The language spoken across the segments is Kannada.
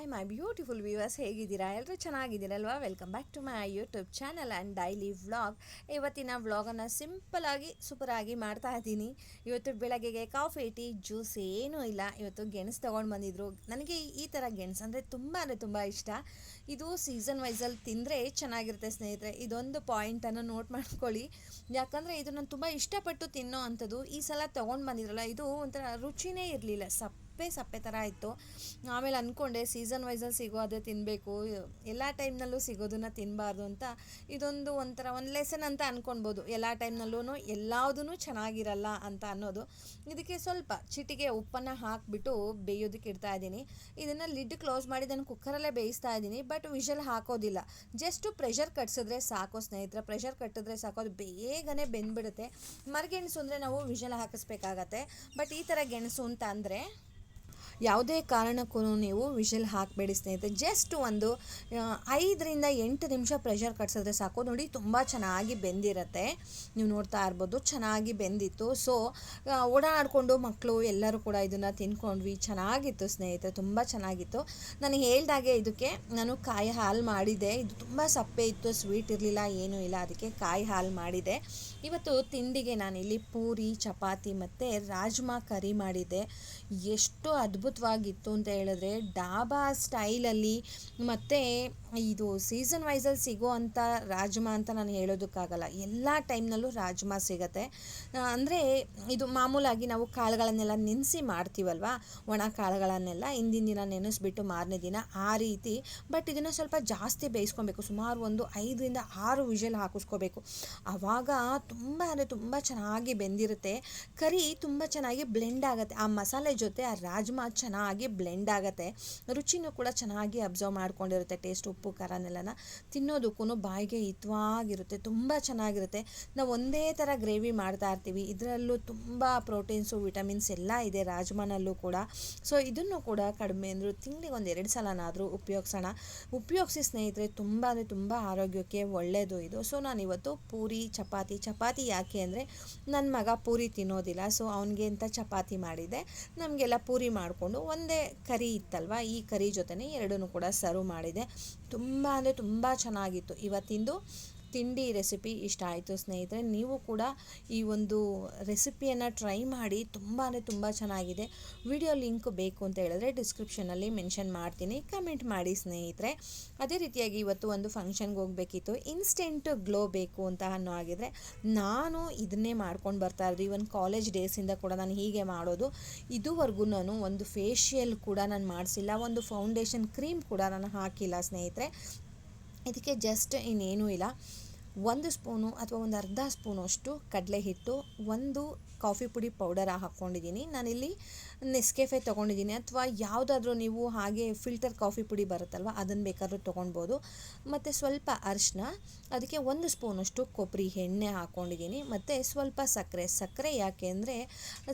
ಹಾಯ್ ಮೈ ಬ್ಯೂಟಿಫುಲ್ ವ್ಯೂವರ್ಸ್ ಹೇಗಿದ್ದೀರಾ? ಎಲ್ಲರೂ ಚೆನ್ನಾಗಿದ್ದೀರಲ್ವಾ? Welcome back to my YouTube channel and daily vlog ಇವತ್ತಿನ ವ್ಲಾಗನ್ನು ಸಿಂಪಲಾಗಿ ಸೂಪರಾಗಿ ಮಾಡ್ತಾ ಇದ್ದೀನಿ. ಇವತ್ತು ಬೆಳಗ್ಗೆಗೆ ಕಾಫಿ ಟೀ ಜ್ಯೂಸ್ ಏನೂ ಇಲ್ಲ. ಇವತ್ತು ಗೆಣಸು ತೊಗೊಂಡು ಬಂದಿದ್ರು. ನನಗೆ ಈ ಥರ ಗೆಣಸು ಅಂದರೆ ತುಂಬ ಅಂದರೆ ತುಂಬ ಇಷ್ಟ. ಇದು ಸೀಸನ್ ವೈಸಲ್ಲಿ ತಿಂದರೆ ಚೆನ್ನಾಗಿರುತ್ತೆ ಸ್ನೇಹಿತರೆ. ಇದೊಂದು ಪಾಯಿಂಟನ್ನು ನೋಟ್ ಮಾಡ್ಕೊಳ್ಳಿ. ಯಾಕಂದರೆ ಇದು ನಾನು ತುಂಬ ಇಷ್ಟಪಟ್ಟು ತಿನ್ನೋ ಅಂಥದ್ದು. ಈ ಸಲ ತೊಗೊಂಡು ಬಂದಿದ್ರಲ್ಲ, ಇದು ಒಂಥರ ರುಚಿನೇ ಇರಲಿಲ್ಲ. ಸಪ್ಪೆ ಸಪ್ಪೆ ಥರ ಇತ್ತು. ಆಮೇಲೆ ಅಂದ್ಕೊಂಡೆ ಸೀಸನ್ ವೈಸಲ್ಲಿ ಸಿಗೋ ಅದೇ ತಿನ್ನಬೇಕು ಎಲ್ಲ ಟೈಮ್ನಲ್ಲೂ ಸಿಗೋದನ್ನ ತಿನ್ನಬಾರ್ದು ಅಂತ ಇದೊಂದು ಒಂಥರ ಒಂದು ಲೆಸನ್ ಅಂತ ಅಂದ್ಕೊಳ್ಬೋದು ಎಲ್ಲ ಟೈಮ್ನಲ್ಲೂ ಎಲ್ಲದೂ ಚೆನ್ನಾಗಿರಲ್ಲ ಅಂತ ಅನ್ನೋದು. ಇದಕ್ಕೆ ಸ್ವಲ್ಪ ಚಿಟಿಗೆ ಉಪ್ಪನ್ನು ಹಾಕಿಬಿಟ್ಟು ಬೇಯೋದಕ್ಕೆ ಇಡ್ತಾ ಇದ್ದೀನಿ. ಇದನ್ನು ಲಿಡ್ ಕ್ಲೋಸ್ ಮಾಡಿ ನಾನು ಕುಕ್ಕರಲ್ಲೇ ಬೇಯಿಸ್ತಾ ಇದ್ದೀನಿ. ಬಟ್ ವಿಷಲ್ ಹಾಕೋದಿಲ್ಲ. ಜಸ್ಟು ಪ್ರೆಷರ್ ಕಟ್ಸಿದ್ರೆ ಸಾಕು ಸ್ನೇಹಿತರೆ. ಪ್ರೆಷರ್ ಕಟ್ಟಿದ್ರೆ ಸಾಕು. ಅದು ಬೇಗನೆ ಬೆಂದ್ಬಿಡುತ್ತೆ. ಮರಗೆಣಸು ಅಂದರೆ ನಾವು ವಿಷಲ್ ಹಾಕಿಸ್ಬೇಕಾಗತ್ತೆ. ಬಟ್ ಈ ಥರ ಗೆಣಸು ಅಂತ ಅಂದರೆ ಯಾವುದೇ ಕಾರಣಕ್ಕೂ ನೀವು ವಿಷಲ್ ಹಾಕಬೇಡಿ ಸ್ನೇಹಿತರೆ. ಜಸ್ಟ್ ಒಂದು ಐದರಿಂದ ಎಂಟು ನಿಮಿಷ ಪ್ರೆಷರ್ ಕಟ್ಸಿದ್ರೆ ಸಾಕು. ನೋಡಿ, ತುಂಬ ಚೆನ್ನಾಗಿ ಬೆಂದಿರುತ್ತೆ. ನೀವು ನೋಡ್ತಾ ಇರ್ಬೋದು, ಚೆನ್ನಾಗಿ ಬೆಂದಿತ್ತು. ಸೊ ಓಡಾಡಿಕೊಂಡು ಮಕ್ಕಳು ಎಲ್ಲರೂ ಕೂಡ ಇದನ್ನು ತಿನ್ಕೊಂಡ್ವಿ. ಚೆನ್ನಾಗಿತ್ತು ಸ್ನೇಹಿತರೆ, ತುಂಬ ಚೆನ್ನಾಗಿತ್ತು. ನಾನು ಹೇಳ್ದಾಗೆ ಇದಕ್ಕೆ ನಾನು ಕಾಯಿ ಹಾಲು ಮಾಡಿದೆ ಇದು ತುಂಬ ಸಪ್ಪೆ ಇತ್ತು ಸ್ವೀಟ್ ಇರಲಿಲ್ಲ, ಏನೂ ಇಲ್ಲ. ಅದಕ್ಕೆ ಕಾಯಿ ಹಾಲು ಮಾಡಿದೆ. ಇವತ್ತು ತಿಂಡಿಗೆ ನಾನಿಲ್ಲಿ ಪೂರಿ, ಚಪಾತಿ ಮತ್ತು ರಾಜ್ಮಾ ಕರಿ ಮಾಡಿದೆ ಎಷ್ಟು ಅದ್ಭುತವಾಗಿತ್ತು ಅಂತ ಹೇಳಿದ್ರೆ ಡಾಬಾ ಸ್ಟೈಲಲ್ಲಿ ಮತ್ತು ಇದು ಸೀಸನ್ ವೈಸಲ್ಲಿ ಸಿಗೋ ಅಂಥ ರಾಜ್ಮಾ ಅಂತ ನಾನು ಹೇಳೋದಕ್ಕಾಗಲ್ಲ. ಎಲ್ಲ ಟೈಮ್ನಲ್ಲೂ ರಾಜ್ಮಾ ಸಿಗತ್ತೆ. ಅಂದರೆ ಇದು ಮಾಮೂಲಾಗಿ ನಾವು ಕಾಳುಗಳನ್ನೆಲ್ಲ ನೆನೆಸಿ ಮಾಡ್ತೀವಲ್ವ? ಒಣ ಕಾಳುಗಳನ್ನೆಲ್ಲ ಹಿಂದಿನ ದಿನ ನೆನೆಸ್ಬಿಟ್ಟು ಮಾರನೇ ದಿನ ಆ ರೀತಿ. ಬಟ್ ಇದನ್ನು ಸ್ವಲ್ಪ ಜಾಸ್ತಿ ಬೇಯಿಸ್ಕೊಬೇಕು. ಸುಮಾರು ಒಂದು ಐದರಿಂದ ಆರು ವಿಷಲ್ ಹಾಕಿಸ್ಕೋಬೇಕು. ಆವಾಗ ತುಂಬ ಅಂದರೆ ತುಂಬ ಚೆನ್ನಾಗಿ ಬೆಂದಿರುತ್ತೆ. ಕರಿ ತುಂಬ ಚೆನ್ನಾಗಿ ಬ್ಲೆಂಡ್ ಆಗುತ್ತೆ. ಆ ಮಸಾಲೆ ಜೊತೆ ಆ ರಾಜ್ಮಾ ಚೆನ್ನಾಗಿ ಬ್ಲೆಂಡ್ ಆಗುತ್ತೆ. ರುಚಿನೂ ಕೂಡ ಚೆನ್ನಾಗಿ ಅಬ್ಸರ್ವ್ ಮಾಡ್ಕೊಂಡಿರುತ್ತೆ. ಟೇಸ್ಟ್ ಉಪ್ಪು ಖಾರನೆಲ್ಲನ ತಿನ್ನೋದಕ್ಕೂ ಬಾಯಿಗೆ ಹಿತವಾಗಿರುತ್ತೆ, ತುಂಬ ಚೆನ್ನಾಗಿರುತ್ತೆ. ನಾವು ಒಂದೇ ಥರ ಗ್ರೇವಿ ಮಾಡ್ತಾ ಇರ್ತೀವಿ. ಇದರಲ್ಲೂ ತುಂಬ ಪ್ರೋಟೀನ್ಸು, ವಿಟಮಿನ್ಸ್ ಎಲ್ಲ ಇದೆ ರಾಜ್ಮಾನಲ್ಲೂ ಕೂಡ. ಸೊ ಇದನ್ನು ಕೂಡ ಕಡಿಮೆ ಅಂದರೂ ತಿಂಗಳಿಗೆ ಒಂದು ಎರಡು ಸಲನಾದರೂ ಉಪಯೋಗಿಸೋಣ. ಉಪಯೋಗಿಸಿ ಸ್ನೇಹಿತರೆ, ತುಂಬ ಅಂದರೆ ತುಂಬ ಆರೋಗ್ಯಕ್ಕೆ ಒಳ್ಳೆಯದು ಇದು. ಸೊ ನಾನು ಇವತ್ತು ಪೂರಿ, ಚಪಾತಿ. ಚಪಾತಿ ಯಾಕೆ ಅಂದರೆ ನನ್ನ ಮಗ ಪೂರಿ ತಿನ್ನೋದಿಲ್ಲ. ಸೊ ಅವನಿಗೆ ಅಂತ ಚಪಾತಿ ಮಾಡಿದೆ ನಮಗೆಲ್ಲ ಪೂರಿ ಮಾಡಿಕೊಂಡು ಒಂದೇ ಕರಿ ಇತ್ತಲ್ವ? ಈ ಕರಿ ಜೊತೆನೇ ಎರಡೂ ಕೂಡ ಸರ್ವ್ ಮಾಡಿದೆ. ತುಂಬ ಅಂದರೆ ತುಂಬ ಚೆನ್ನಾಗಿತ್ತು. ಇವತ್ತಿಂದು ತಿಂಡಿ ರೆಸಿಪಿ ಇಷ್ಟ ಆಯಿತು ಸ್ನೇಹಿತರೆ, ನೀವು ಕೂಡ ಈ ಒಂದು ರೆಸಿಪಿಯನ್ನು ಟ್ರೈ ಮಾಡಿ ತುಂಬಾ ತುಂಬ ಚೆನ್ನಾಗಿದೆ. ವಿಡಿಯೋ ಲಿಂಕ್ ಬೇಕು ಅಂತ ಹೇಳಿದ್ರೆ ಡಿಸ್ಕ್ರಿಪ್ಷನಲ್ಲಿ ಮೆನ್ಷನ್ ಮಾಡ್ತೀನಿ. ಕಮೆಂಟ್ ಮಾಡಿ ಸ್ನೇಹಿತರೆ. ಅದೇ ರೀತಿಯಾಗಿ ಇವತ್ತು ಒಂದು ಫಂಕ್ಷನ್ಗೆ ಹೋಗಬೇಕಿತ್ತು. ಇನ್ಸ್ಟೆಂಟ್ ಗ್ಲೋ ಬೇಕು ಅಂತ ಅನ್ನೋ ಆಗಿದ್ರೆ ನಾನು ಇದನ್ನೇ ಮಾಡ್ಕೊಂಡು ಬರ್ತಾ ಇರೋದು. ಇವನ್ ಕಾಲೇಜ್ ಡೇಸಿಂದ ಕೂಡ ನಾನು ಹೀಗೆ ಮಾಡೋದು. ಇದುವರೆಗೂ ನಾನು ಒಂದು ಫೇಶಿಯಲ್ ಕೂಡ ನಾನು ಮಾಡಿಸಿಲ್ಲ. ಒಂದು ಫೌಂಡೇಶನ್ ಕ್ರೀಮ್ ಕೂಡ ನಾನು ಹಾಕಿಲ್ಲ ಸ್ನೇಹಿತರೆ. ಇದಕ್ಕೆ ಜಸ್ಟ್ ಇನ್ನೇನೂ ಇಲ್ಲ. ಒಂದು ಸ್ಪೂನು ಅಥವಾ ಒಂದು ಅರ್ಧ ಸ್ಪೂನು ಅಷ್ಟು ಕಡಲೆ ಹಿಟ್ಟು ಒಂದು ಕಾಫಿ ಪುಡಿ ಪೌಡರ್ ಹಾಕ್ಕೊಂಡಿದ್ದೀನಿ. ನಾನಿಲ್ಲಿ ನೆಸ್ಕೆಫೆ ತೊಗೊಂಡಿದ್ದೀನಿ. ಅಥವಾ ಯಾವುದಾದ್ರೂ ನೀವು ಹಾಗೆ ಫಿಲ್ಟರ್ ಕಾಫಿ ಪುಡಿ ಬರುತ್ತಲ್ವ, ಅದನ್ನು ಬೇಕಾದರೂ ತೊಗೊಳ್ಬೋದು ಮತ್ತು ಸ್ವಲ್ಪ ಅರಿಶಿನ, ಅದಕ್ಕೆ ಒಂದು ಸ್ಪೂನಷ್ಟು ಕೊಬ್ಬರಿ ಎಣ್ಣೆ ಹಾಕ್ಕೊಂಡಿದ್ದೀನಿ. ಮತ್ತು ಸ್ವಲ್ಪ ಸಕ್ಕರೆ. ಸಕ್ಕರೆ ಯಾಕೆ ಅಂದರೆ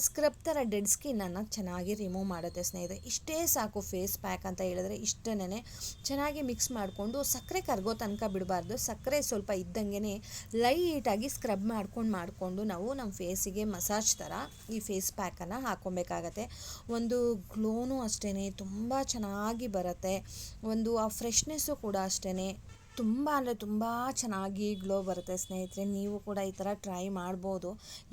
ಸ್ಕ್ರಬ್ ಥರ ಡೆಡ್ ಸ್ಕಿನ್ನನ್ನು ಚೆನ್ನಾಗಿ ರಿಮೂವ್ ಮಾಡುತ್ತೆ ಸ್ನೇಹಿತರೆ. ಇಷ್ಟೇ ಸಾಕು ಫೇಸ್ ಪ್ಯಾಕ್ ಅಂತ ಹೇಳಿದ್ರೆ ಇಷ್ಟನೇ ಚೆನ್ನಾಗಿ ಮಿಕ್ಸ್ ಮಾಡಿಕೊಂಡು ಸಕ್ಕರೆ ಕರಗೋ ತನಕ ಬಿಡಬಾರ್ದು. ಸಕ್ಕರೆ ಸ್ವಲ್ಪ ಇದ್ದಂಗೆ ಲೈಟಾಗಿ ಸ್ಕ್ರಬ್ ಮಾಡ್ಕೊಂಡು ಮಾಡಿಕೊಂಡು ನಾವು ನಮ್ಮ ಫೇಸಿಗೆ ಮಸಾಜ್ ಥರ ಈ ಫೇಸ್ ಪ್ಯಾಕನ್ನು ಹಾಕ್ಕೊಬೇಕಾಗತ್ತೆ. ಒಂದು ಗ್ಲೋನು ಅಷ್ಟೇ ತುಂಬ ಚೆನ್ನಾಗಿ ಬರುತ್ತೆ. ಒಂದು ಆ ಫ್ರೆಶ್ನೆಸ್ಸು ಕೂಡ ಅಷ್ಟೇ ತುಂಬ ಅಂದರೆ ತುಂಬ ಚೆನ್ನಾಗಿ ಗ್ಲೋ ಬರುತ್ತೆ ಸ್ನೇಹಿತರೆ. ನೀವು ಕೂಡ ಈ ಥರ ಟ್ರೈ ಮಾಡ್ಬೋದು.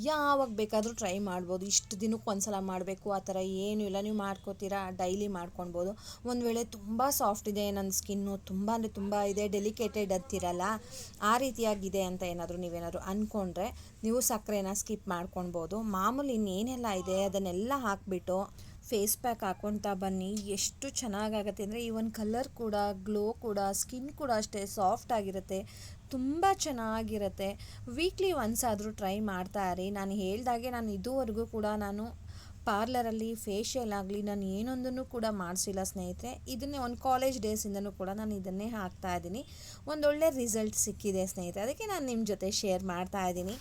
ಯಾವಾಗ ಬೇಕಾದರೂ ಟ್ರೈ ಮಾಡ್ಬೋದು. ಇಷ್ಟು ದಿನಕ್ಕೆ ಒಂದ್ಸಲ ಮಾಡಬೇಕು. ಆ ಥರ ಏನೂ ಇಲ್ಲ. ನೀವು ಮಾಡ್ಕೋತೀರಾ? ಡೈಲಿ ಮಾಡ್ಕೊಳ್ಬೋದು. ಒಂದು ವೇಳೆ ತುಂಬ ಸಾಫ್ಟ್ ಇದೆ ನನ್ನ ಸ್ಕಿನ್ನು ತುಂಬ ಅಂದರೆ ತುಂಬ ಇದೆ ಡೆಲಿಕೇಟೆಡ್ ಅಂತಿರಲ್ಲ, ಆ ರೀತಿಯಾಗಿದೆ ಅಂತ ಏನಾದರೂ ನೀವೇನಾದರೂ ಅಂದ್ಕೊಂಡ್ರೆ ನೀವು ಸಕ್ಕರೆನ ಸ್ಕಿಪ್ ಮಾಡ್ಕೊಳ್ಬೋದು. ಮಾಮೂಲಿ ಇನ್ನೇನೆಲ್ಲ ಇದೆ, ಅದನ್ನೆಲ್ಲ ಹಾಕಿಬಿಟ್ಟು ಫೇಸ್ ಪ್ಯಾಕ್ ಹಾಕ್ಕೊಳ್ತಾ ಬನ್ನಿ. ಎಷ್ಟು ಚೆನ್ನಾಗಾಗತ್ತೆ ಅಂದರೆ ಈ ಒಂದು ಕಲರ್ ಕೂಡ ಗ್ಲೋ ಕೂಡ ಸ್ಕಿನ್ ಕೂಡ ಅಷ್ಟೇ ಸಾಫ್ಟ್ ಆಗಿರುತ್ತೆ. ತುಂಬ ಚೆನ್ನಾಗಿರುತ್ತೆ. ವೀಕ್ಲಿ ಒನ್ಸ್ ಆದರೂ ಟ್ರೈ ಮಾಡ್ತಾ ಇರಿ. ನಾನು ಹೇಳ್ದಾಗೆ ನಾನು ಇದುವರೆಗೂ ಕೂಡ ನಾನು ಪಾರ್ಲರಲ್ಲಿ ಫೇಶಿಯಲ್ ಆಗಲಿ ನಾನು ಏನೊಂದನ್ನು ಕೂಡ ಮಾಡಿಸಿಲ್ಲ ಸ್ನೇಹಿತರೆ. ಇದನ್ನೇ ಒಂದು ಕಾಲೇಜ್ ಡೇಸಿಂದನೂ ಕೂಡ ನಾನು ಇದನ್ನೇ ಹಾಕ್ತಾ ಇದ್ದೀನಿ. ಒಂದೊಳ್ಳೆ ರಿಸಲ್ಟ್ ಸಿಕ್ಕಿದೆ ಸ್ನೇಹಿತರೆ. ಅದಕ್ಕೆ ನಾನು ನಿಮ್ಮ ಜೊತೆ ಶೇರ್ ಮಾಡ್ತಾ ಇದ್ದೀನಿ.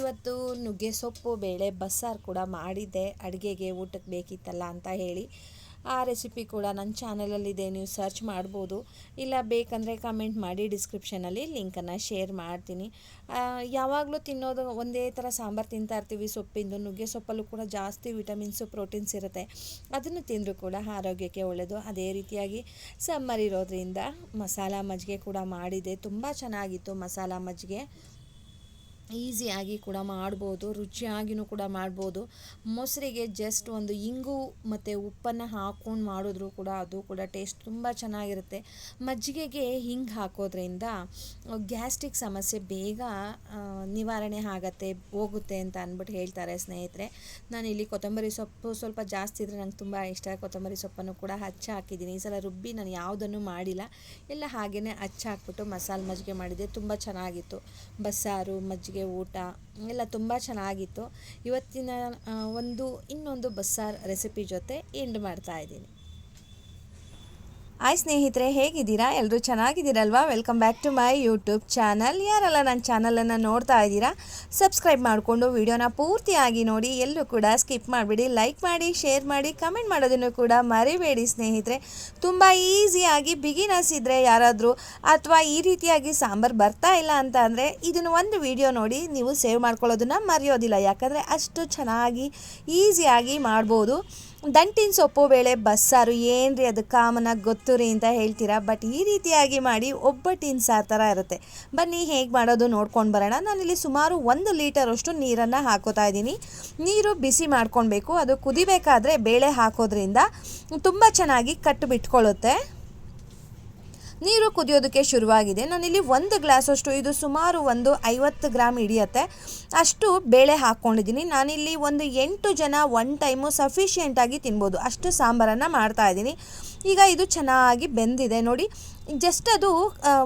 ಇವತ್ತು ನುಗ್ಗೆ ಸೊಪ್ಪು, ಬೇಳೆ, ಬಸ್ಸಾರು ಕೂಡ ಮಾಡಿದ್ದೆ. ಅಡುಗೆಗೆ ಊಟಕ್ಕೆ ಬೇಕಿತ್ತಲ್ಲ ಅಂತ ಹೇಳಿ. ಆ ರೆಸಿಪಿ ಕೂಡ ನನ್ನ ಚಾನಲಲ್ಲಿದೆ ನೀವು ಸರ್ಚ್ ಮಾಡ್ಬೋದು. ಇಲ್ಲ ಬೇಕಂದರೆ ಕಮೆಂಟ್ ಮಾಡಿ ಡಿಸ್ಕ್ರಿಪ್ಷನಲ್ಲಿ ಲಿಂಕನ್ನು ಶೇರ್ ಮಾಡ್ತೀನಿ. ಯಾವಾಗಲೂ ತಿನ್ನೋದು ಒಂದೇ ಥರ ಸಾಂಬಾರು ತಿಂತಾ ಇರ್ತೀವಿ. ಸೊಪ್ಪಿಂದು, ನುಗ್ಗೆ ಸೊಪ್ಪಲ್ಲೂ ಕೂಡ ಜಾಸ್ತಿ ವಿಟಮಿನ್ಸು ಪ್ರೋಟೀನ್ಸ್ ಇರುತ್ತೆ. ಅದನ್ನು ತಿಂದರೂ ಕೂಡ ಆರೋಗ್ಯಕ್ಕೆ ಒಳ್ಳೆಯದು ಅದೇ ರೀತಿಯಾಗಿ ಸಮ್ಮರ್ ಇರೋದ್ರಿಂದ ಮಸಾಲ ಮಜ್ಜಿಗೆ ಕೂಡ ಮಾಡಿದೆ. ತುಂಬ ಚೆನ್ನಾಗಿತ್ತು ಮಸಾಲ ಮಜ್ಜಿಗೆ. ಈಸಿಯಾಗಿ ಕೂಡ ಮಾಡ್ಬೋದು ರುಚಿಯಾಗಿಯೂ ಕೂಡ ಮಾಡ್ಬೋದು. ಮೊಸರಿಗೆ ಜಸ್ಟ್ ಒಂದು ಇಂಗು ಮತ್ತು ಉಪ್ಪನ್ನು ಹಾಕ್ಕೊಂಡು ಮಾಡಿದ್ರು ಕೂಡ ಅದು ಕೂಡ ಟೇಸ್ಟ್ ತುಂಬ ಚೆನ್ನಾಗಿರುತ್ತೆ. ಮಜ್ಜಿಗೆಗೆ ಹಿಂಗೆ ಹಾಕೋದ್ರಿಂದ ಗ್ಯಾಸ್ಟ್ರಿಕ್ ಸಮಸ್ಯೆ ಬೇಗ ನಿವಾರಣೆ ಆಗತ್ತೆ, ಹೋಗುತ್ತೆ ಅಂತ ಅಂದ್ಬಿಟ್ಟು ಹೇಳ್ತಾರೆ ಸ್ನೇಹಿತರೆ. ನಾನು ಇಲ್ಲಿ ಕೊತ್ತಂಬರಿ ಸೊಪ್ಪು ಸ್ವಲ್ಪ ಜಾಸ್ತಿ ಇದ್ದರೆ ನಂಗೆ ತುಂಬ ಇಷ್ಟ. ಕೊತ್ತಂಬರಿ ಸೊಪ್ಪನ್ನು ಕೂಡ ಹಚ್ಚ ಹಾಕಿದ್ದೀನಿ. ಈ ಸಲ ರುಬ್ಬಿ ನಾನು ಯಾವುದನ್ನು ಮಾಡಿಲ್ಲ. ಎಲ್ಲ ಹಾಗೆಯೇ ಹಚ್ಚಿ ಹಾಕ್ಬಿಟ್ಟು ಮಸಾಲೆ ಮಜ್ಜಿಗೆ ಮಾಡಿದೆ. ತುಂಬ ಚೆನ್ನಾಗಿತ್ತು. ಬಸ್ಸಾರು, ಮಜ್ಜಿಗೆ ಊಟ ಎಲ್ಲ ತುಂಬ ಚೆನ್ನಾಗಿತ್ತು. ಇವತ್ತಿನ ಒಂದು ಇನ್ನೊಂದು ಬಸ್ಸಾರು ರೆಸಿಪಿ ಜೊತೆ ಎಂಡ್ ಮಾಡ್ತಾ ಇದ್ದೀನಿ. ಹಾಯ್ ಸ್ನೇಹಿತರೆ, ಹೇಗಿದ್ದೀರಾ? ಎಲ್ಲರೂ ಚೆನ್ನಾಗಿದ್ದೀರಲ್ವಾ? Welcome back to my YouTube channel ಯಾರೆಲ್ಲ ನನ್ನ ಚಾನಲನ್ನು ನೋಡ್ತಾ ಇದ್ದೀರಾ ಸಬ್ಸ್ಕ್ರೈಬ್ ಮಾಡಿಕೊಂಡು ವಿಡಿಯೋನ ಪೂರ್ತಿಯಾಗಿ ನೋಡಿ, ಎಲ್ಲೂ ಕೂಡ ಸ್ಕಿಪ್ ಮಾಡಿಬಿಡಿ ಲೈಕ್ ಮಾಡಿ ಶೇರ್ ಮಾಡಿ ಕಮೆಂಟ್ ಮಾಡೋದನ್ನು ಕೂಡ ಮರಿಬೇಡಿ ಸ್ನೇಹಿತರೆ. ತುಂಬ ಈಸಿಯಾಗಿ ಬಿಗಿನರ್ಸ್ ಇದ್ದರೆ ಯಾರಾದರೂ ಅಥವಾ ಈ ರೀತಿಯಾಗಿ ಸಾಂಬಾರು ಬರ್ತಾ ಇಲ್ಲ ಅಂತ ಅಂದರೆ, ಇದನ್ನು ಒಂದು ವಿಡಿಯೋ ನೋಡಿ ನೀವು ಸೇವ್ ಮಾಡ್ಕೊಳ್ಳೋದನ್ನು ಮರೆಯೋದಿಲ್ಲ. ಯಾಕಂದರೆ ಅಷ್ಟು ಚೆನ್ನಾಗಿ ಈಸಿಯಾಗಿ ಮಾಡ್ಬೋದು. ದಂಟಿನ ಸೊಪ್ಪು, ಬೇಳೆ, ಬಸ್ಸಾರು, ಏನ್ರಿ ಅದು ಕಾಮನಾಗಿ ಗೊತ್ತು ರೀ ಅಂತ ಹೇಳ್ತೀರಾ? ಬಟ್ ಈ ರೀತಿಯಾಗಿ ಮಾಡಿ ಒಬ್ಬಟ್ಟಿನ ಸಾರು ಥರ ಇರುತ್ತೆ. ಬನ್ನಿ ಹೇಗೆ ಮಾಡೋದು ನೋಡ್ಕೊಂಡು ಬರೋಣ. ನಾನಿಲ್ಲಿ ಸುಮಾರು ಒಂದು ಲೀಟರಷ್ಟು ನೀರನ್ನು ಹಾಕೋತಾ ಇದ್ದೀನಿ. ನೀರು ಬಿಸಿ ಮಾಡ್ಕೊಳ್ಬೇಕು. ಅದು ಕುದಿಬೇಕಾದ್ರೆ ಬೇಳೆ ಹಾಕೋದ್ರಿಂದ ತುಂಬ ಚೆನ್ನಾಗಿ ಕಟ್ಟು ಬಿಟ್ಕೊಳ್ಳುತ್ತೆ. ನೀರು ಕುದಿಯೋದಕ್ಕೆ ಶುರುವಾಗಿದೆ. ನಾನಿಲ್ಲಿ ಒಂದು ಗ್ಲಾಸಷ್ಟು, ಇದು ಸುಮಾರು ಒಂದು ಐವತ್ತು ಗ್ರಾಮ್ ಹಿಡಿಯತ್ತೆ. ಅಷ್ಟು ಬೇಳೆ ಹಾಕ್ಕೊಂಡಿದ್ದೀನಿ. ನಾನಿಲ್ಲಿ ಒಂದು ಎಂಟು ಜನ ಒನ್ ಟೈಮು ಸಫಿಷಿಯೆಂಟಾಗಿ ತಿನ್ಬೋದು. ಅಷ್ಟು ಸಾಂಬಾರನ್ನು ಮಾಡ್ತಾ ಇದ್ದೀನಿ. ಈಗ ಇದು ಚೆನ್ನಾಗಿ ಬೆಂದಿದೆ. ನೋಡಿ, ಜಸ್ಟ್ ಅದು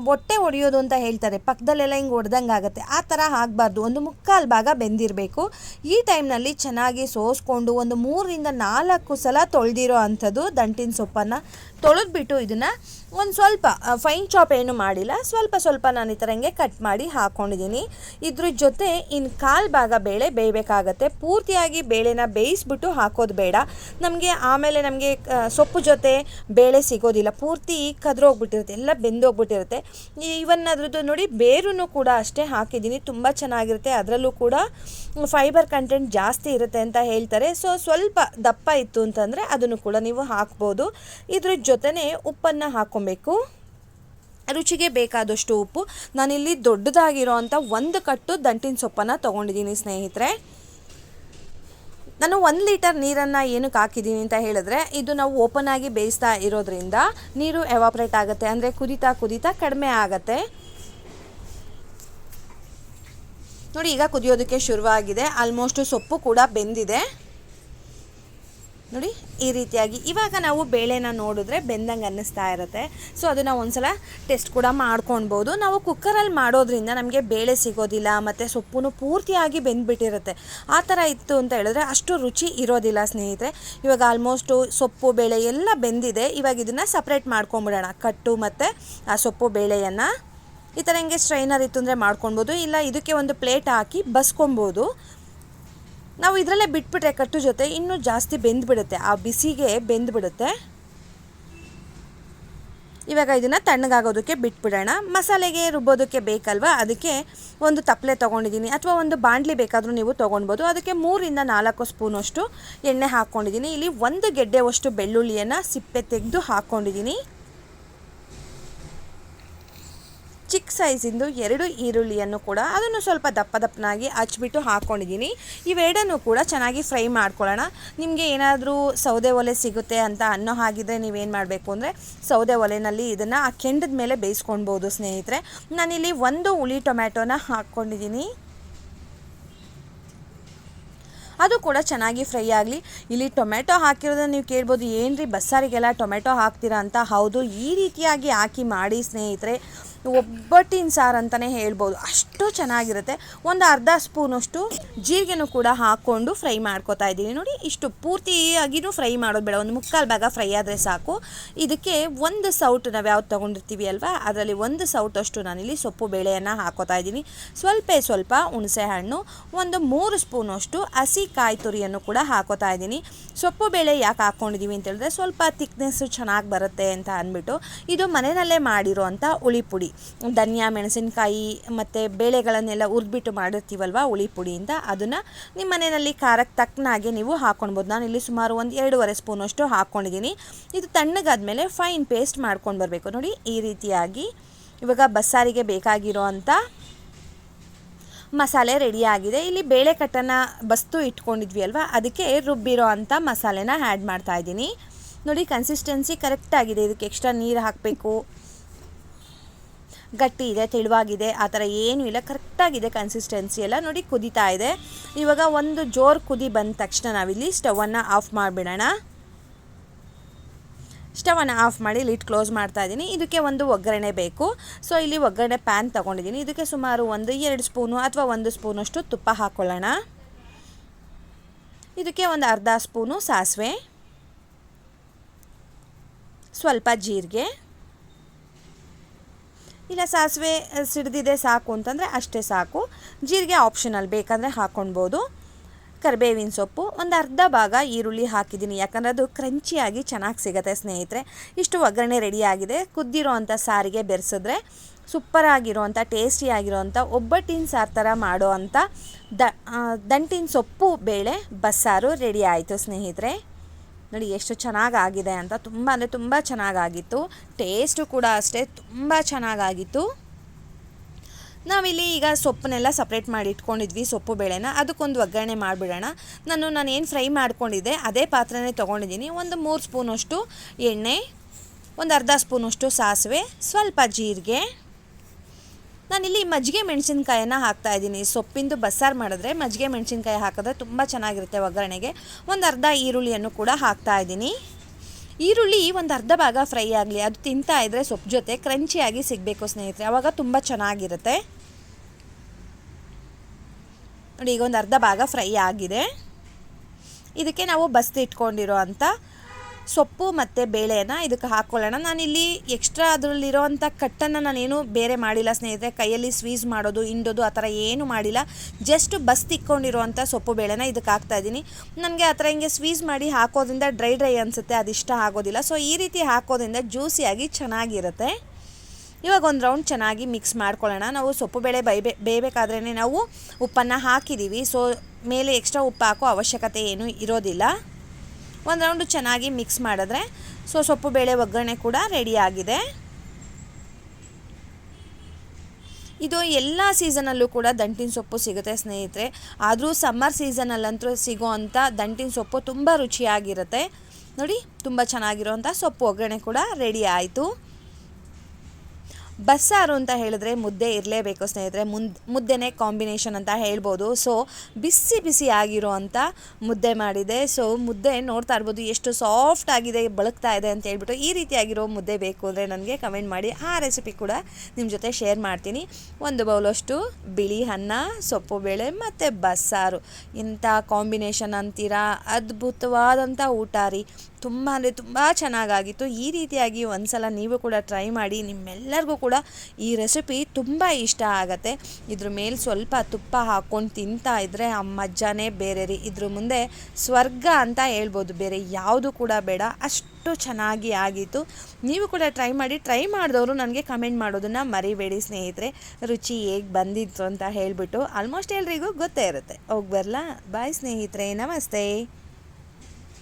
ಹೊಟ್ಟೆ ಒಡೆಯೋದು ಅಂತ ಹೇಳ್ತಾರೆ. ಪಕ್ಕದಲ್ಲೆಲ್ಲ ಹಿಂಗೆ ಒಡೆದಂಗೆ ಆಗುತ್ತೆ. ಆ ಥರ ಆಗಬಾರ್ದು. ಒಂದು ಮುಕ್ಕಾಲು ಭಾಗ ಬೆಂದಿರಬೇಕು. ಈ ಟೈಮ್ನಲ್ಲಿ ಚೆನ್ನಾಗಿ ಸೋಸ್ಕೊಂಡು ಒಂದು ಮೂರರಿಂದ ನಾಲ್ಕು ಸಲ ತೊಳೆದಿರೋ ಅಂಥದ್ದು ದಂಟಿನ ಸೊಪ್ಪನ್ನು ತೊಳೆದ್ಬಿಟ್ಟು ಇದನ್ನು ಒಂದು ಸ್ವಲ್ಪ ಫೈನ್ ಚಾಪ್ ಏನು ಮಾಡಿಲ್ಲ. ಸ್ವಲ್ಪ ಸ್ವಲ್ಪ ನಾನು ಈ ಥರ ಹಿಂಗೆ ಕಟ್ ಮಾಡಿ ಹಾಕ್ಕೊಂಡಿದ್ದೀನಿ ಇದ್ರ ಜೊತೆ ಇನ್ನು ಕಾಲು ಭಾಗ ಬೇಳೆ ಬೇಯಬೇಕಾಗತ್ತೆ. ಪೂರ್ತಿಯಾಗಿ ಬೇಳೆನ ಬೇಯಿಸ್ಬಿಟ್ಟು ಹಾಕೋದು ಬೇಡ. ನಮಗೆ ಆಮೇಲೆ ನಮಗೆ ಸೊಪ್ಪು ಜೊತೆ ಬೇಳೆ ಸಿಗೋದಿಲ್ಲ. ಪೂರ್ತಿ ಕದ್ರೋಗ್ಬಿಟ್ಟಿರುತ್ತೆ, ಎಲ್ಲ ಬೆಂದೋಗ್ಬಿಟ್ಟಿರುತ್ತೆ. ಇವನ್ ಅದ್ರದ್ದು ನೋಡಿ ಬೇರೂ ಕೂಡ ಅಷ್ಟೇ ಹಾಕಿದ್ದೀನಿ ತುಂಬ ಚೆನ್ನಾಗಿರುತ್ತೆ. ಅದರಲ್ಲೂ ಕೂಡ ಫೈಬರ್ ಕಂಟೆಂಟ್ ಜಾಸ್ತಿ ಇರುತ್ತೆ ಅಂತ ಹೇಳ್ತಾರೆ. ಸೊ ಸ್ವಲ್ಪ ದಪ್ಪ ಇತ್ತು ಅಂತಂದರೆ ಅದನ್ನು ಕೂಡ ನೀವು ಹಾಕ್ಬೋದು. ಇದ್ರ ಜೊತೆನೇ ಉಪ್ಪನ್ನು ಹಾಕ್ಕೊಬೇಕು ರುಚಿಗೆ ಬೇಕಾದಷ್ಟು ಉಪ್ಪು. ನಾನಿಲ್ಲಿ ದೊಡ್ಡದಾಗಿರೋ ಅಂಥ ಒಂದು ಕಟ್ಟು ದಂಟಿನ ಸೊಪ್ಪನ್ನು ತೊಗೊಂಡಿದ್ದೀನಿ ಸ್ನೇಹಿತರೆ. ನಾನು ಒಂದು ಲೀಟರ್ ನೀರನ್ನು ಏನಕ್ಕೆ ಹಾಕಿದ್ದೀನಿ ಅಂತ ಹೇಳಿದ್ರೆ, ಇದು ನಾವು ಓಪನ್ ಆಗಿ ಬೇಯಿಸ್ತಾ ಇರೋದ್ರಿಂದ ನೀರು ಎವಾಪ್ರೇಟ್ ಆಗುತ್ತೆ. ಅಂದರೆ ಕುದಿತಾ ಕುದಿತಾ ಕಡಿಮೆ ಆಗುತ್ತೆ. ನೋಡಿ, ಈಗ ಕುದಿಯೋದಕ್ಕೆ ಶುರುವಾಗಿದೆ. ಆಲ್ಮೋಸ್ಟ್ ಸೊಪ್ಪು ಕೂಡ ಬೆಂದಿದೆ. ನೋಡಿ, ಈ ರೀತಿಯಾಗಿ. ಇವಾಗ ನಾವು ಬೇಳೆನ ನೋಡಿದ್ರೆ ಬೆಂದಂಗೆ ಅನ್ನಿಸ್ತಾ ಇರುತ್ತೆ. ಸೊ ಅದನ್ನು ಒಂದ್ಸಲ ಟೆಸ್ಟ್ ಕೂಡ ಮಾಡ್ಕೊಳ್ಬೋದು ನಾವು ಕುಕ್ಕರಲ್ಲಿ ಮಾಡೋದ್ರಿಂದ ನಮಗೆ ಬೇಳೆ ಸಿಗೋದಿಲ್ಲ, ಮತ್ತು ಸೊಪ್ಪು ಪೂರ್ತಿಯಾಗಿ ಬೆಂದ್ಬಿಟ್ಟಿರುತ್ತೆ. ಆ ಥರ ಇತ್ತು ಅಂತ ಹೇಳಿದ್ರೆ ಅಷ್ಟು ರುಚಿ ಇರೋದಿಲ್ಲ ಸ್ನೇಹಿತರೆ. ಇವಾಗ ಆಲ್ಮೋಸ್ಟು ಸೊಪ್ಪು, ಬೇಳೆ ಎಲ್ಲ ಬೆಂದಿದೆ. ಇವಾಗ ಇದನ್ನು ಸಪ್ರೇಟ್ ಮಾಡ್ಕೊಂಬಿಡೋಣ. ಕಟ್ಟು ಮತ್ತು ಆ ಸೊಪ್ಪು, ಬೇಳೆಯನ್ನು. ಈ ಥರ ಹಿಂಗೆ ಸ್ಟ್ರೈನರ್ ಇತ್ತು ಅಂದರೆ ಮಾಡ್ಕೊಳ್ಬೋದು ಇಲ್ಲ, ಇದಕ್ಕೆ ಒಂದು ಪ್ಲೇಟ್ ಹಾಕಿ ಬಸ್ಕೊಬೋದು ನಾವು ಇದರಲ್ಲೇ ಬಿಟ್ಬಿಟ್ರೆ ಕಟ್ಟು ಜೊತೆ ಇನ್ನೂ ಜಾಸ್ತಿ ಬೆಂದ್ಬಿಡುತ್ತೆ. ಆ ಬಿಸಿಗೆ ಬೆಂದ್ಬಿಡುತ್ತೆ. ಇವಾಗ ಇದನ್ನು ತಣ್ಣಗಾಗೋದಕ್ಕೆ ಬಿಟ್ಬಿಡೋಣ. ಮಸಾಲೆಗೆ ರುಬ್ಬೋದಕ್ಕೆ ಬೇಕಲ್ವಾ? ಅದಕ್ಕೆ ಒಂದು ತಪ್ಪಲೆ ತೊಗೊಂಡಿದ್ದೀನಿ. ಅಥವಾ ಒಂದು ಬಾಣಲಿ ಬೇಕಾದರೂ ನೀವು ತೊಗೊಳ್ಬೋದು ಅದಕ್ಕೆ ಮೂರಿಂದ ನಾಲ್ಕು ಸ್ಪೂನಷ್ಟು ಎಣ್ಣೆ ಹಾಕ್ಕೊಂಡಿದ್ದೀನಿ. ಇಲ್ಲಿ ಒಂದು ಗೆಡ್ಡೆವಷ್ಟು ಬೆಳ್ಳುಳ್ಳಿಯನ್ನು ಸಿಪ್ಪೆ ತೆಗೆದು ಹಾಕ್ಕೊಂಡಿದ್ದೀನಿ. ಚಿಕ್ಕ ಸೈಜಿಂದು ಎರಡು ಈರುಳ್ಳಿಯನ್ನು ಕೂಡ ಅದನ್ನು ಸ್ವಲ್ಪ ದಪ್ಪ ದಪ್ಪನಾಗಿ ಹಚ್ಬಿಟ್ಟು ಹಾಕ್ಕೊಂಡಿದ್ದೀನಿ ಇವೆರಡನ್ನು ಕೂಡ ಚೆನ್ನಾಗಿ ಫ್ರೈ ಮಾಡ್ಕೊಳ್ಳೋಣ. ನಿಮಗೆ ಏನಾದರೂ ಸೌದೆ ಒಲೆ ಸಿಗುತ್ತೆ ಅಂತ ಅನ್ನೋ ಹಾಗಿದ್ರೆ ನೀವೇನು ಮಾಡಬೇಕು ಅಂದರೆ ಸೌದೆ ಒಲೆಯಲ್ಲಿ ಇದನ್ನು ಆ ಕೆಂಡದ ಮೇಲೆ ಬೇಯಿಸ್ಕೊಳ್ಬೋದು ಸ್ನೇಹಿತರೆ. ನಾನಿಲ್ಲಿ ಒಂದು ಹುಳಿ ಟೊಮ್ಯಾಟೊನ ಹಾಕ್ಕೊಂಡಿದ್ದೀನಿ. ಅದು ಕೂಡ ಚೆನ್ನಾಗಿ ಫ್ರೈ ಆಗಲಿ. ಇಲ್ಲಿ ಟೊಮೆಟೊ ಹಾಕಿರೋದನ್ನ ನೀವು ಕೇಳ್ಬೋದು. ಏನು ರೀ ಬಸ್ಸಾರಿಗೆಲ್ಲ ಟೊಮೆಟೊ ಹಾಕ್ತೀರಾ ಅಂತ. ಹೌದು, ಈ ರೀತಿಯಾಗಿ ಹಾಕಿ ಮಾಡಿ ಸ್ನೇಹಿತರೆ. ಒಬ್ಬಟ್ಟಿನ ಸಾರು ಅಂತಲೇ ಹೇಳ್ಬೋದು. ಅಷ್ಟು ಚೆನ್ನಾಗಿರುತ್ತೆ. ಒಂದು ಅರ್ಧ ಸ್ಪೂನಷ್ಟು ಜೀರಿಗೆನೂ ಕೂಡ ಹಾಕ್ಕೊಂಡು ಫ್ರೈ ಮಾಡ್ಕೋತಾ ಇದ್ದೀನಿ ನೋಡಿ, ಇಷ್ಟು ಪೂರ್ತಿಯಾಗಿನೂ ಫ್ರೈ ಮಾಡೋದು ಬೇಡ. ಒಂದು ಮುಕ್ಕಾಲು ಭಾಗ ಫ್ರೈ ಆದರೆ ಸಾಕು. ಇದಕ್ಕೆ ಒಂದು ಸೌಟು ನಾವು ಯಾವ್ದು ತೊಗೊಂಡಿರ್ತೀವಿ ಅಲ್ವಾ? ಅದರಲ್ಲಿ ಒಂದು ಸೌಟಷ್ಟು ನಾನಿಲ್ಲಿ ಸೊಪ್ಪು, ಬೇಳೆಯನ್ನು ಹಾಕೋತಾ ಇದ್ದೀನಿ. ಸ್ವಲ್ಪ ಸ್ವಲ್ಪ ಹುಣಸೆ ಹಣ್ಣು, ಒಂದು ಮೂರು ಸ್ಪೂನಷ್ಟು ಹಸಿ ಕಾಯಿ ತುರಿಯನ್ನು ಕೂಡ ಹಾಕೋತಾ ಇದ್ದೀನಿ. ಸೊಪ್ಪು, ಬೇಳೆ ಯಾಕೆ ಹಾಕ್ಕೊಂಡಿದ್ದೀವಿ ಅಂತ ಹೇಳಿದ್ರೆ, ಸ್ವಲ್ಪ ತಿಕ್ನೆಸ್ಸು ಚೆನ್ನಾಗಿ ಬರುತ್ತೆ ಅಂತ ಅಂದ್ಬಿಟ್ಟು ಇದು ಮನೆಯಲ್ಲೇ ಮಾಡಿರೋ ಅಂಥ ಹುಳಿ ಪುಡಿ. ಧನಿಯಾ, ಮೆಣಸಿನಕಾಯಿ ಮತ್ತು ಬೇಳೆಗಳನ್ನೆಲ್ಲ ಹುರಿದ್ಬಿಟ್ಟು ಮಾಡಿರ್ತೀವಲ್ವ ಹುಳಿ ಪುಡಿಯಿಂದ? ಅದನ್ನು ನಿಮ್ಮ ಮನೆಯಲ್ಲಿ ಖಾರಕ್ಕೆ ತಕ್ಕನಾಗೆ ನೀವು ಹಾಕ್ಕೊಳ್ಬೋದು ನಾನು ಇಲ್ಲಿ ಸುಮಾರು ಒಂದು ಎರಡೂವರೆ ಸ್ಪೂನಷ್ಟು ಹಾಕ್ಕೊಂಡಿದ್ದೀನಿ ಇದು ತಣ್ಣಗಾದ್ಮೇಲೆ ಫೈನ್ ಪೇಸ್ಟ್ ಮಾಡ್ಕೊಂಡು ಬರಬೇಕು. ನೋಡಿ, ಈ ರೀತಿಯಾಗಿ ಇವಾಗ ಬಸ್ಸಾರಿಗೆ ಬೇಕಾಗಿರೋ ಅಂಥ ಮಸಾಲೆ ರೆಡಿಯಾಗಿದೆ ಇಲ್ಲಿ ಬೇಳೆ ಕಟ್ಟನ್ನು ಬಸ್ತು ಇಟ್ಕೊಂಡಿದ್ವಿ ಅಲ್ವಾ ಅದಕ್ಕೆ ರುಬ್ಬಿರೋ ಅಂಥ ಮಸಾಲೆನ ಆ್ಯಡ್ ಮಾಡ್ತಾಯಿದ್ದೀನಿ ನೋಡಿ ಕನ್ಸಿಸ್ಟೆನ್ಸಿ ಕರೆಕ್ಟಾಗಿದೆ ಇದಕ್ಕೆ ಎಕ್ಸ್ಟ್ರಾ ನೀರು ಹಾಕಬೇಕು. ಗಟ್ಟಿ ಇದೆ, ತೆಳುವಾಗಿದೆ, ಆ ಥರ ಏನೂ ಇಲ್ಲ. ಕರೆಕ್ಟಾಗಿದೆ ಕನ್ಸಿಸ್ಟೆನ್ಸಿ ಎಲ್ಲ. ನೋಡಿ ಕುದೀತಾ ಇದೆ. ಇವಾಗ ಒಂದು ಜೋರು ಕುದಿ ಬಂದ ತಕ್ಷಣ ನಾವಿಲ್ಲಿ ಸ್ಟವನ್ನು ಆಫ್ ಮಾಡಿಬಿಡೋಣ. ಸ್ಟವನ್ನು ಆಫ್ ಮಾಡಿ ಲಿಟ್ ಕ್ಲೋಸ್ ಮಾಡ್ತಾ ಇದ್ದೀನಿ. ಇದಕ್ಕೆ ಒಂದು ಒಗ್ಗರಣೆ ಬೇಕು. ಸೊ ಇಲ್ಲಿ ಒಗ್ಗರಣೆ ಪ್ಯಾನ್ ತೊಗೊಂಡಿದ್ದೀನಿ. ಇದಕ್ಕೆ ಸುಮಾರು ಒಂದು, ಎರಡು ಸ್ಪೂನು ಅಥವಾ ಒಂದು ಸ್ಪೂನಷ್ಟು ತುಪ್ಪ ಹಾಕ್ಕೊಳ್ಳೋಣ ಇದಕ್ಕೆ ಒಂದು ಅರ್ಧ ಸ್ಪೂನು ಸಾಸಿವೆ. ಸ್ವಲ್ಪ ಜೀರಿಗೆ. ಇಲ್ಲ, ಸಾಸಿವೆ ಸಿಡ್ದಿದೆ ಸಾಕು ಅಂತಂದರೆ ಅಷ್ಟೇ ಸಾಕು. ಜೀರಿಗೆ ಆಪ್ಷನಲ್ ಬೇಕಂದರೆ ಹಾಕ್ಕೊಳ್ಬೋದು ಕರಿಬೇವಿನ ಸೊಪ್ಪು, ಒಂದು ಅರ್ಧ ಭಾಗ ಈರುಳ್ಳಿ ಹಾಕಿದ್ದೀನಿ. ಯಾಕಂದರೆ ಅದು ಕ್ರಂಚಿಯಾಗಿ ಚೆನ್ನಾಗಿ ಸಿಗುತ್ತೆ ಸ್ನೇಹಿತರೆ. ಇಷ್ಟು ಒಗ್ಗರಣೆ ರೆಡಿಯಾಗಿದೆ ಕುದ್ದಿರೋ ಅಂಥ ಸಾರಿಗೆ ಬೆರೆಸಿದ್ರೆ ಸೂಪರ್ ಆಗಿರೋವಂಥ ಟೇಸ್ಟಿಯಾಗಿರೋವಂಥ ಒಬ್ಬಟ್ಟಿನ ಸಾರು ಥರ ಮಾಡೋ ಅಂಥ ದಂಟಿನ ಸೊಪ್ಪು ಬೇಳೆ, ಬಸ್ಸಾರು ರೆಡಿ ಆಯಿತು ಸ್ನೇಹಿತರೆ. ನೋಡಿ ಎಷ್ಟು ಚೆನ್ನಾಗಾಗಿದೆ ಅಂತ. ತುಂಬ ಅಂದರೆ ತುಂಬ ಚೆನ್ನಾಗಾಗಿತ್ತು. ಟೇಸ್ಟು ಕೂಡ ಅಷ್ಟೇ ತುಂಬ ಚೆನ್ನಾಗಾಗಿತ್ತು. ನಾವಿಲ್ಲಿ ಈಗ ಸೊಪ್ಪನ್ನೆಲ್ಲ ಸಪ್ರೇಟ್ ಮಾಡಿ ಇಟ್ಕೊಂಡಿದ್ವಿ, ಸೊಪ್ಪು ಬೇಳೆನ. ಅದಕ್ಕೊಂದು ಒಗ್ಗರಣೆ ಮಾಡಿಬಿಡೋಣ. ನಾನು ನಾನು ಏನು ಫ್ರೈ ಮಾಡ್ಕೊಂಡಿದ್ದೆ, ಅದೇ ಪಾತ್ರೆನೇ ತೊಗೊಂಡಿದ್ದೀನಿ. ಒಂದು ಮೂರು ಸ್ಪೂನಷ್ಟು ಎಣ್ಣೆ, ಒಂದು ಅರ್ಧ ಸ್ಪೂನಷ್ಟು ಸಾಸಿವೆ, ಸ್ವಲ್ಪ ಜೀರಿಗೆ ನಾನಿಲ್ಲಿ ಮಜ್ಜಿಗೆ ಮೆಣಸಿನ್ಕಾಯನ್ನು ಹಾಕ್ತಾಯಿದ್ದೀನಿ ಸೊಪ್ಪಿಂದು ಬಸ್ಸಾರು ಮಾಡಿದ್ರೆ ಮಜ್ಜಿಗೆ ಮೆಣಸಿನ್ಕಾಯಿ ಹಾಕಿದ್ರೆ ತುಂಬ ಚೆನ್ನಾಗಿರುತ್ತೆ ಒಗ್ಗರಣೆಗೆ. ಒಂದು ಅರ್ಧ ಈರುಳ್ಳಿಯನ್ನು ಕೂಡ ಹಾಕ್ತಾ ಇದ್ದೀನಿ. ಈರುಳ್ಳಿ ಒಂದು ಅರ್ಧ ಭಾಗ ಫ್ರೈ ಆಗಲಿ, ಅದು ತಿಂತಾ ಇದ್ದರೆ ಸೊಪ್ಪು ಜೊತೆ ಕ್ರಂಚಿಯಾಗಿ ಸಿಗಬೇಕು ಸ್ನೇಹಿತರೆ. ಆವಾಗ ತುಂಬ ಚೆನ್ನಾಗಿರುತ್ತೆ. ನೋಡಿ, ಈಗ ಒಂದು ಅರ್ಧ ಭಾಗ ಫ್ರೈ ಆಗಿದೆ. ಇದಕ್ಕೆ ನಾವು ಬಸ್ದು ಇಟ್ಕೊಂಡಿರೋ ಅಂಥ ಸೊಪ್ಪು ಮತ್ತು ಬೇಳೆಯನ್ನು ಇದಕ್ಕೆ ಹಾಕ್ಕೊಳ್ಳೋಣ ನಾನಿಲ್ಲಿ ಎಕ್ಸ್ಟ್ರಾ ಅದರಲ್ಲಿರೋ ಅಂಥ ಕಟ್ಟನ್ನು ನಾನೇನು ಬೇರೆ ಮಾಡಿಲ್ಲ. ಸ್ನೇಹಿತರೆ, ಕೈಯಲ್ಲಿ ಸ್ವೀಸ್ ಮಾಡೋದು, ಹಿಂಡೋದು ಆ ಥರ ಏನು ಮಾಡಿಲ್ಲ. ಜಸ್ಟ್ ಬಸ್ ತಿಕ್ಕೊಂಡಿರುವಂಥ ಸೊಪ್ಪು ಬೇಳೆನ ಇದಕ್ಕೆ ಹಾಕ್ತಾ ಇದ್ದೀನಿ. ನನಗೆ ಆ ಥರ ಹಿಂಗೆ ಸ್ವೀಸ್ ಮಾಡಿ ಹಾಕೋದ್ರಿಂದ ಡ್ರೈ ಡ್ರೈ ಅನಿಸುತ್ತೆ. ಅದು ಇಷ್ಟ ಆಗೋದಿಲ್ಲ. ಸೊ ಈ ರೀತಿ ಹಾಕೋದ್ರಿಂದ ಜ್ಯೂಸಿಯಾಗಿ ಚೆನ್ನಾಗಿರುತ್ತೆ. ಇವಾಗ ಒಂದು ರೌಂಡ್ ಚೆನ್ನಾಗಿ ಮಿಕ್ಸ್ ಮಾಡ್ಕೊಳ್ಳೋಣ. ನಾವು ಸೊಪ್ಪು ಬೇಳೆ ಬೈಬೇ ಬೇಯಬೇಕಾದ್ರೇ ನಾವು ಉಪ್ಪನ್ನು ಹಾಕಿದ್ದೀವಿ. ಸೊ ಮೇಲೆ ಎಕ್ಸ್ಟ್ರಾ ಉಪ್ಪು ಹಾಕೋ ಅವಶ್ಯಕತೆ ಏನೂ ಇರೋದಿಲ್ಲ. ಒಂದು ರೌಂಡು ಚೆನ್ನಾಗಿ ಮಿಕ್ಸ್ ಮಾಡಿದ್ರೆ ಸೊ ಸೊಪ್ಪು, ಬೇಳೆ, ಒಗ್ಗರಣೆ ಕೂಡ ರೆಡಿಯಾಗಿದೆ ಇದು ಎಲ್ಲ ಸೀಸನಲ್ಲೂ ಕೂಡ ದಂಟಿನ ಸೊಪ್ಪು ಸಿಗುತ್ತೆ ಸ್ನೇಹಿತರೆ. ಆದರೂ ಸಮ್ಮರ್ ಸೀಸನಲ್ಲಂತೂ ಸಿಗೋ ಅಂಥ ದಂಟಿನ ಸೊಪ್ಪು ತುಂಬ ರುಚಿಯಾಗಿರುತ್ತೆ. ನೋಡಿ, ತುಂಬ ಚೆನ್ನಾಗಿರೋವಂಥ ಸೊಪ್ಪು, ಒಗ್ಗರಣೆ ಕೂಡ ರೆಡಿ ಆಯಿತು. ಬಸ್ಸಾರು ಅಂತ ಹೇಳಿದ್ರೆ ಮುದ್ದೆ ಇರಲೇಬೇಕು ಸ್ನೇಹಿತರೆ ಮುದ್ ಮುದ್ದೆನೇ ಕಾಂಬಿನೇಷನ್ ಅಂತ ಹೇಳ್ಬೋದು. ಸೊ ಬಿಸಿ ಬಿಸಿ ಅಂಥ ಮುದ್ದೆ ಮಾಡಿದೆ. ಸೊ ಮುದ್ದೆ ನೋಡ್ತಾ ಇರ್ಬೋದು ಎಷ್ಟು ಸಾಫ್ಟ್ ಆಗಿದೆ, ಬಳಕ್ತಾ ಇದೆ ಅಂತ ಹೇಳ್ಬಿಟ್ಟು ಈ ರೀತಿಯಾಗಿರೋ ಮುದ್ದೆ ಬೇಕು ಅಂದರೆ ನನಗೆ ಕಮೆಂಟ್ ಮಾಡಿ. ಆ ರೆಸಿಪಿ ಕೂಡ ನಿಮ್ಮ ಜೊತೆ ಶೇರ್ ಮಾಡ್ತೀನಿ. ಒಂದು ಬೌಲಷ್ಟು ಬಿಳಿ ಅನ್ನ, ಸೊಪ್ಪು ಬೇಳೆ ಮತ್ತು ಬಸ್ಸಾರು. ಇಂಥ ಕಾಂಬಿನೇಷನ್ ಅಂತೀರಾ? ಅದ್ಭುತವಾದಂಥ ಊಟ ರೀ. ತುಂಬ ಅಂದರೆ ತುಂಬ ಚೆನ್ನಾಗಾಗಿತ್ತು. ಈ ರೀತಿಯಾಗಿ ಒಂದ್ಸಲ ನೀವು ಕೂಡ ಟ್ರೈ ಮಾಡಿ ನಿಮ್ಮೆಲ್ಲರಿಗೂ ಕೂಡ ಈ ರೆಸಿಪಿ ತುಂಬ ಇಷ್ಟ ಆಗುತ್ತೆ. ಇದ್ರ ಮೇಲೆ ಸ್ವಲ್ಪ ತುಪ್ಪ ಹಾಕ್ಕೊಂಡು ತಿಂತಾ ಇದ್ದರೆ ಆ ಮಜ್ಜಾನೇ ಬೇರೆ ರೀ. ಇದ್ರ ಮುಂದೆ ಸ್ವರ್ಗ ಅಂತ ಹೇಳ್ಬೋದು. ಬೇರೆ ಯಾವುದು ಕೂಡ ಬೇಡ. ಅಷ್ಟು ಚೆನ್ನಾಗಿ ಆಗಿತ್ತು. ನೀವು ಕೂಡ ಟ್ರೈ ಮಾಡಿ ಟ್ರೈ ಮಾಡಿದವರು ನನಗೆ ಕಮೆಂಟ್ ಮಾಡೋದನ್ನು ಮರಿಬೇಡಿ ಸ್ನೇಹಿತರೆ. ರುಚಿ ಹೇಗೆ ಬಂದಿತ್ತು ಅಂತ ಹೇಳಿಬಿಟ್ಟು ಆಲ್ಮೋಸ್ಟ್ ಎಲ್ರಿಗೂ ಗೊತ್ತೇ ಇರುತ್ತೆ. ಹೋಗಿ ಬರಲಾ? ಬಾಯ್ ಸ್ನೇಹಿತರೆ. ನಮಸ್ತೆ.